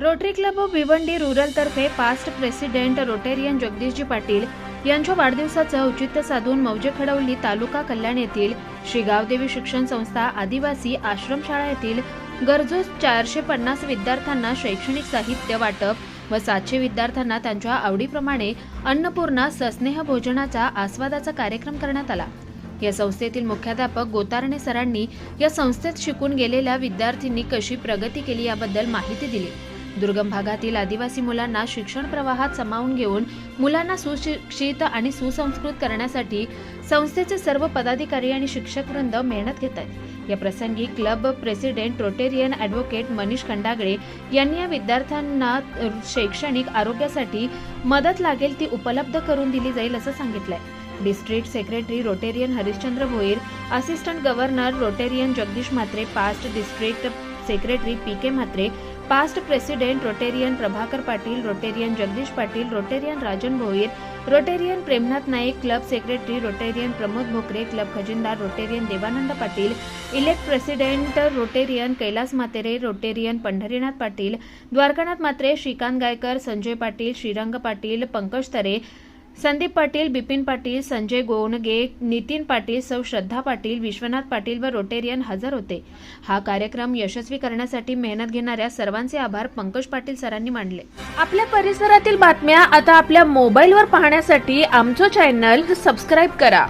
Rotary club of Bhiwandi रुरलतर्फे past president Rotarian Jagdishji Patil यांच्या वाढदिवसाचं औचित्य साधून मौजे खडवली तालुका कल्याण येथील श्री गावदेवी शिक्षण संस्था आदिवासी आश्रमशाळा येथील गरजू चारशे पन्नास विद्यार्थ्यांना शैक्षणिक साहित्य वाटप व सातशे विद्यार्थ्यांना त्यांच्या आवडीप्रमाणे अन्नपूर्णा सस्नेह भोजनाचा आस्वादाचा कार्यक्रम करण्यात आला. या संस्थेतील मुख्याध्यापक गोतारणे सरांनी या संस्थेत शिकून गेलेल्या विद्यार्थ्यांनी कशी प्रगती केली याबद्दल माहिती दिली. दुर्गम भागातील आदिवासी मुलांना शिक्षण प्रवाहात सामावून घेऊन मुलांना सुशिक्षित आणि सुसंस्कृत करण्यासाठी संस्थेचे सर्व पदाधिकारी आणि शिक्षक वृंद मेहनत घेत आहेत. या प्रसंगी club president Rotarian advocate Manish Khandagale यांनी या विद्यार्थ्यांना शैक्षणिक आरोग्यासाठी मदत लागेल ती उपलब्ध करून दिली जाईल असं सांगितलंय. District secretary Rotarian Harishchandra Bhoir assistant governor Rotarian Jagdish Mhatre past district secretary P K Mhatre past president Rotarian Prabhakar Patil Rotarian Jagdish Patil Rotarian Rajan Bhoir Rotarian Premnath Naik club secretary Rotarian Pramod Bhokare club खजिनदार Rotarian Devanand Patil elect president Rotarian Kailas Matere Rotarian Pandharinath Patil Dwarkanath Matre Shrikant Gaikar Sanjay Patil Shrirang Patil Pankaj Tare Sandeep Patil Bipin Patil Sanjay Gonge Nitin Patil Sau Shraddha Patil Vishwanath Patil व Rotarian हजर होते. हा कार्यक्रम यशस्वी करण्यासाठी मेहनत घेणाऱ्या सर्वांचे आभार पंकज पाटील सरांनी मांडले आपल्या परिसरातील बातम्या आता आपल्या मोबाईलवर पाहण्यासाठी आमचं चॅनल सबस्क्राईब करा.